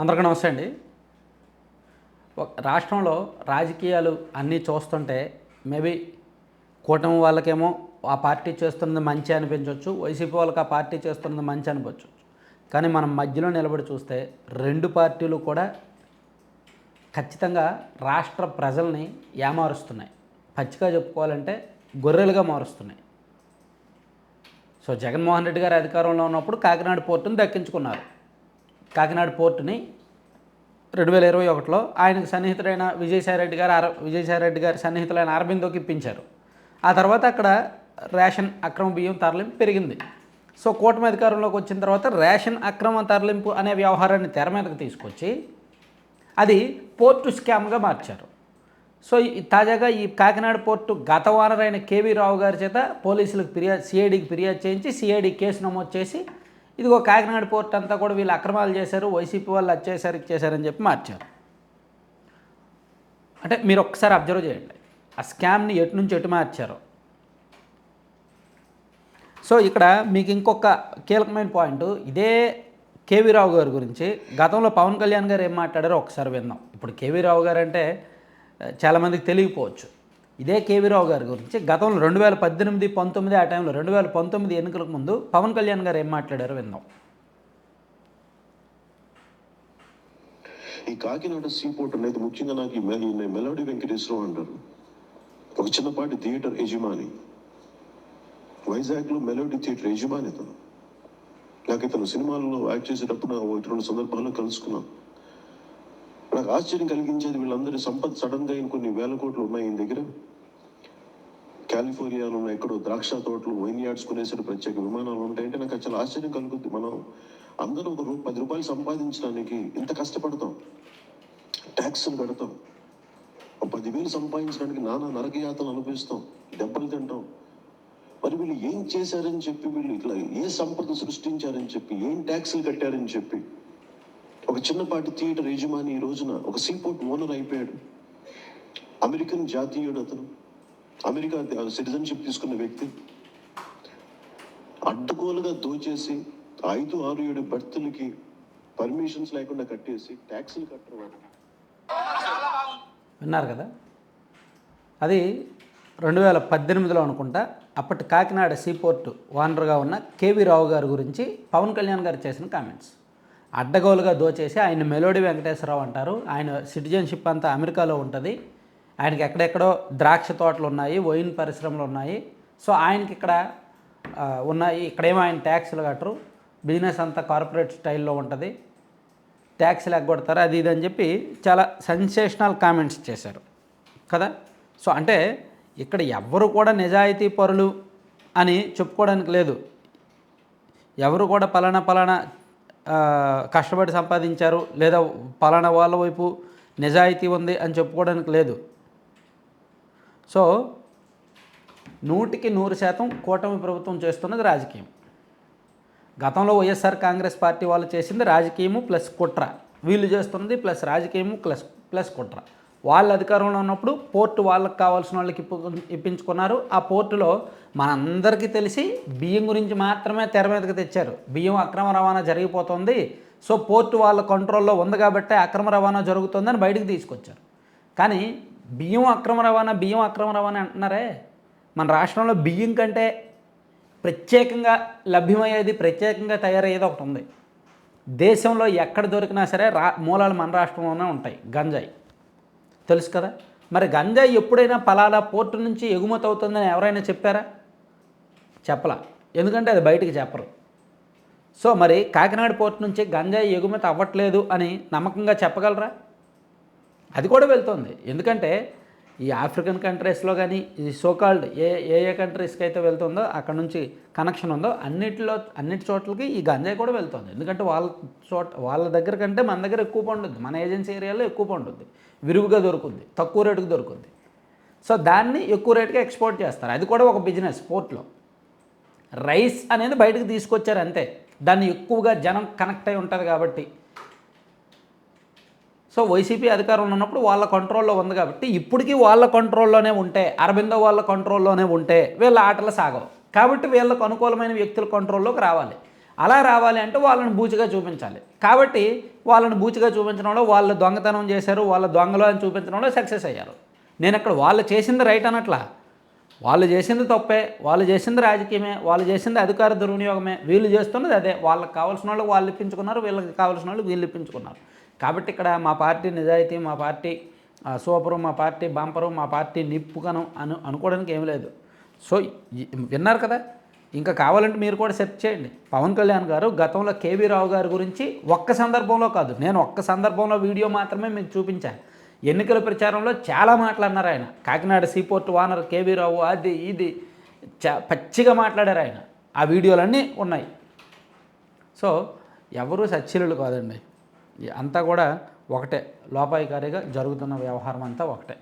అందరికీ నమస్తే అండి. రాష్ట్రంలో రాజకీయాలు అన్నీ చూస్తుంటే మేబీ కూటమి వాళ్ళకేమో ఆ పార్టీ చేస్తున్నది మంచి అనిపించవచ్చు వైసీపీ వాళ్ళకి ఆ పార్టీ చేస్తున్నది మంచి అనిపించవచ్చు. కానీ మనం మధ్యలో నిలబడి చూస్తే రెండు పార్టీలు కూడా ఖచ్చితంగా రాష్ట్ర ప్రజల్ని ఏమారుస్తున్నాయి. పచ్చిగా చెప్పుకోవాలంటే గొర్రెలుగా మారుస్తున్నాయి. సో జగన్మోహన్ రెడ్డి గారు అధికారంలో ఉన్నప్పుడు కాకినాడ పోర్టును దక్కించుకున్నారు. కాకినాడ పోర్టుని రెండు వేల ఇరవై ఒకటిలో ఆయనకు సన్నిహితుడైన విజయసాయిరెడ్డి గారు అర విజయసాయిరెడ్డి గారి సన్నిహితులైన అరబిందోకి ఇప్పించారు. ఆ తర్వాత అక్కడ రేషన్ అక్రమ బియ్యం తరలింపు పెరిగింది. సో కూటమి అధికారంలోకి వచ్చిన తర్వాత రేషన్ అక్రమ తరలింపు అనే వ్యవహారాన్ని తెర మీదకు తీసుకొచ్చి అది పోర్టు స్కామ్గా మార్చారు. సో ఈ తాజాగా ఈ కాకినాడ పోర్టు గత ఓనర్ కేవీ రావు గారి చేత పోలీసులకు ఫిర్యాదు సిఐడికి ఫిర్యాదు చేయించి సిఐడి కేసు నమోదు చేసి ఇదిగో కాకినాడ పోర్ట్ అంతా కూడా వీళ్ళు అక్రమాలు చేశారు వైసీపీ వాళ్ళు వచ్చేసారు ఇచ్చేసారని చెప్పి మార్చారు. అంటే మీరు ఒక్కసారి అబ్జర్వ్ చేయండి. ఆ స్కామ్ని ఎటు నుంచి ఎటు మార్చారు? సో ఇక్కడ మీకు ఇంకొక కీలకమైన పాయింట్. ఇదే కేవీ రావు గారి గురించి. గతంలో పవన్ కళ్యాణ్ గారు ఏం మాట్లాడారో ఒకసారి విందాం. ఇప్పుడు కేవీ రావు గారు అంటే చాలామందికి తెలియకపోవచ్చు. ఇదే కేవీరావు గారి గురించి. గతంలో రెండు వేల పద్దెనిమిది పంతొమ్మిది ఆ టైంలో రెండు వేల పంతొమ్మిది ఎన్నికలకు ముందు పవన్ కళ్యాణ్ గారు ఏం మాట్లాడారో విందాం. ఈ కాకినాడ సీపోర్ట్ అనేది ముఖ్యంగా నాకు ఈ మెలోడీ వెంకటేశ్వరరావు అంటారు. ఒక చిన్నపాటి థియేటర్ యజమాని. వైజాగ్లో మెలోడీ థియేటర్ యజమాని ఇతను నాకు ఇతను సినిమాల్లో యాక్ట్ చేసేటప్పుడు ఒకటి రెండు సందర్భాల్లో కలుసుకున్నాను ఆశ్చర్యం కలిగించేది వీళ్ళందరి సంపద సడన్గా కొన్ని వేల కోట్లు ఉన్నాయి ఈయన దగ్గర. కాలిఫోర్నియాలో ఉన్న ఎక్కడో ద్రాక్ష తోటలు వైన్ యార్డ్స్ కొనేసిన ప్రత్యేక విమానాలు ఉంటాయంటే నాకు చాలా ఆశ్చర్యం కలుగుద్ది. మనం అందరూ ఒక రూ పది రూపాయలు సంపాదించడానికి ఇంత కష్టపడతాం. ట్యాక్సులు కడతాం. పదివేలు సంపాదించడానికి నానా నరకయాతలు అనుభవిస్తాం. దెబ్బలు తింటాం. మరి వీళ్ళు ఏం చేశారని చెప్పి వీళ్ళు ఇట్లా ఏ సంపద సృష్టించారని చెప్పి ఏం ట్యాక్సులు కట్టారని చెప్పి ఒక చిన్నపాటి థియేటర్ యజమాని ఈ రోజున ఒక సీపోర్ట్ ఓనర్ అయిపోయాడు. అమెరికన్ జాతీయుడు అతను. అమెరికా సిటిజన్షిప్ తీసుకున్న వ్యక్తి. అడ్డగోలుగా దోచేసి ఐదు ఆరు ఏడు బర్తులకి పర్మిషన్స్ లేకుండా కట్టేసి ట్యాక్సులు కట్టడం విన్నారు కదా? అది రెండు వేల పద్దెనిమిదిలో అనుకుంటా అప్పటి కాకినాడ సీపోర్టు ఓనర్గా ఉన్న కేవీ రావు గారి గురించి పవన్ కళ్యాణ్ గారు చేసిన కామెంట్స్. అడ్డగోలుగా దోచేసి ఆయన మెలోడీ వెంకటేశ్వరరావు అంటారు. ఆయన సిటిజన్షిప్ అంతా అమెరికాలో ఉంటుంది. ఆయనకి ఎక్కడెక్కడో ద్రాక్ష తోటలు ఉన్నాయి వైన్ పరిశ్రమలు ఉన్నాయి. సో ఆయనకి ఇక్కడ ఉన్నాయి. ఇక్కడేమో ఆయన ట్యాక్స్లు కట్టరు. బిజినెస్ అంతా కార్పొరేట్ స్టైల్లో ఉంటుంది. ట్యాక్స్లు ఎగ్గొడతారు అది ఇది అని చెప్పి చాలా సెన్సేషనల్ కామెంట్స్ చేశారు. కదా? సో అంటే ఇక్కడ ఎవ్వరు కూడా నిజాయితీ పరులు అని చెప్పుకోవడానికి లేదు. ఎవరు కూడా పలానా పలానా కష్టపడి సంపాదించారు లేదా పలానా వాళ్ళ వైపు నిజాయితీ ఉంది అని చెప్పుకోవడానికి లేదు. సో నూటికి నూరు శాతం కూటమి ప్రభుత్వం చేస్తున్నది రాజకీయం. గతంలో వైఎస్ఆర్ కాంగ్రెస్ పార్టీ వాళ్ళు చేసింది రాజకీయము ప్లస్ కుట్ర. వీళ్ళు చేస్తున్నది ప్లస్ రాజకీయము ప్లస్ ప్లస్ కుట్ర. వాళ్ళ అధికారంలో ఉన్నప్పుడు పోర్టు వాళ్ళకి కావాల్సిన వాళ్ళకి ఇప్పించుకున్నారు. ఆ పోర్టులో మనందరికీ తెలిసి బియ్యం గురించి మాత్రమే తెర మీదకి తెచ్చారు. బియ్యం అక్రమ రవాణా జరిగిపోతుంది. సో పోర్టు వాళ్ళ కంట్రోల్లో ఉంది కాబట్టి అక్రమ రవాణా జరుగుతుందని బయటకు తీసుకొచ్చారు. కానీ బియ్యం అక్రమ రవాణా బియ్యం అక్రమ రవాణా అంటున్నారే? మన రాష్ట్రంలో బియ్యం కంటే ప్రత్యేకంగా లభ్యమయ్యేది ప్రత్యేకంగా తయారయ్యేది ఒకటి ఉంది. దేశంలో ఎక్కడ దొరికినా సరే రా మూలాలు మన రాష్ట్రంలోనే ఉంటాయి. గంజాయి. తెలుసు కదా? మరి గంజాయి ఎప్పుడైనా పలానా పోర్టు నుంచి ఎగుమతి అవుతుందని ఎవరైనా చెప్పారా? చెప్పలా. ఎందుకంటే అది బయటికి చెప్పరు. సో మరి కాకినాడ పోర్టు నుంచి గంజాయి ఎగుమతి అవ్వట్లేదు అని నమ్మకంగా చెప్పగలరా? అది కూడా వెళ్తుంది. ఎందుకంటే ఈ ఆఫ్రికన్ కంట్రీస్లో కానీ ఈ సోకాల్డ్ ఏ ఏ ఏ కంట్రీస్కి అయితే వెళ్తుందో అక్కడ నుంచి కనెక్షన్ ఉందో అన్నిటిలో అన్నిటి చోట్లకి ఈ గంజాయి కూడా వెళ్తుంది. ఎందుకంటే వాళ్ళ చోట వాళ్ళ దగ్గర కంటే మన దగ్గర ఎక్కువ పండుద్ది. మన ఏజెన్సీ ఏరియాలో ఎక్కువ పండుద్ది. విరుగుగా దొరుకుద్ది. తక్కువ రేటుకు దొరుకుద్ది. సో దాన్ని ఎక్కువ రేటుకి ఎక్స్పోర్ట్ చేస్తారు. అది కూడా ఒక బిజినెస్ పోర్ట్లో రైస్ అనేది బయటకు తీసుకొచ్చారు అంతే. దాన్ని ఎక్కువగా జనం కనెక్ట్ అయి ఉంటుంది కాబట్టి. సో వైసీపీ అధికారంలో ఉన్నప్పుడు వాళ్ళ కంట్రోల్లో ఉంది కాబట్టి ఇప్పటికీ వాళ్ళ కంట్రోల్లోనే ఉంటే అరబిందో వాళ్ళ కంట్రోల్లోనే ఉంటే వీళ్ళ ఆటలు సాగవు. కాబట్టి వీళ్ళకు అనుకూలమైన వ్యక్తుల కంట్రోల్లోకి రావాలి. అలా రావాలి అంటే వాళ్ళని బూచిగా చూపించాలి. కాబట్టి వాళ్ళని బూచిగా చూపించడంలో వాళ్ళు దొంగతనం చేశారు వాళ్ళ దొంగలు అని చూపించడంలో సక్సెస్ అయ్యారు. నేను అక్కడ వాళ్ళు చేసింది రైట్ అనట్లా వాళ్ళు చేసింది తప్పే వాళ్ళు చేసింది రాజకీయమే వాళ్ళు చేసింది అధికార దుర్వినియోగమే. వీళ్ళు చేస్తున్నది అదే. వాళ్ళకి కావాల్సిన వాళ్ళు వాళ్ళు ఇప్పించుకున్నారు వీళ్ళకి కావాల్సిన వాళ్ళు వీళ్ళు ఇప్పించుకున్నారు. కాబట్టి ఇక్కడ మా పార్టీ నిజాయితీ మా పార్టీ ఆ, సూపరు మా పార్టీ బంపరు మా పార్టీ నిప్పుకనం అను అనుకోవడానికి ఏం లేదు. సో విన్నారు కదా? ఇంకా కావాలంటే మీరు కూడా సెర్చ్ చేయండి. పవన్ కళ్యాణ్ గారు గతంలో కేవీ రావు గారి గురించి ఒక్క సందర్భంలో కాదు. నేను ఒక్క సందర్భంలో వీడియో మాత్రమే మీకు చూపించాను. ఎన్నికల ప్రచారంలో చాలా మాట్లాడినారు ఆయన. Kakinada seaport owner K V Rao అది ఇది చ పచ్చిగా మాట్లాడారు ఆయన. ఆ వీడియోలన్నీ ఉన్నాయి. సో ఎవరు సచ్చీలులు కాదండి. అంతా కూడా ఒకటే లోపాయికారిగా జరుగుతున్న వ్యవహారం అంతా ఒకటే.